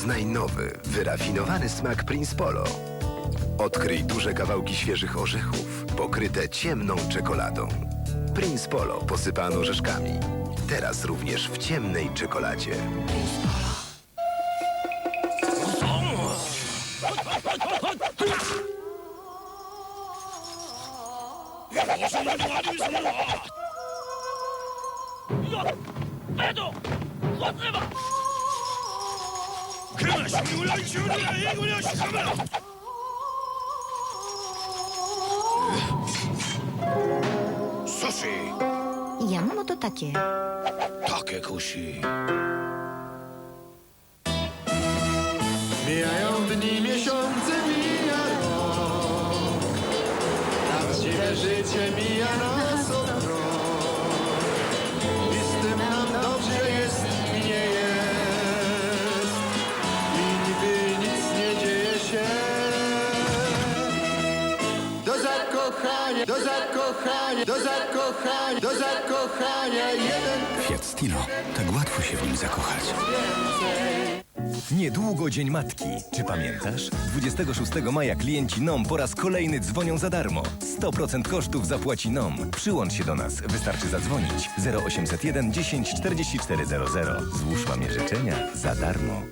Poznaj nowy, wyrafinowany smak Prince Polo. Odkryj duże kawałki świeżych orzechów, pokryte ciemną czekoladą. Prince Polo posypano orzeszkami. Teraz również w ciemnej czekoladzie. Sushi! Jamo to takie. Takie kusi. Mijają dni, miesiące, mija rok. Prawdziwe życie mija nas zakochania, do zakochania, do zakochania, do zakochania jeden Fiat Stilo. Tak łatwo się w nim zakochać. Niedługo Dzień Matki. Czy pamiętasz? 26 maja klienci NOM po raz kolejny dzwonią za darmo. 100% kosztów zapłaci NOM. Przyłącz się do nas. Wystarczy zadzwonić. 0801 10 44 00. Złóż mamie życzenia za darmo.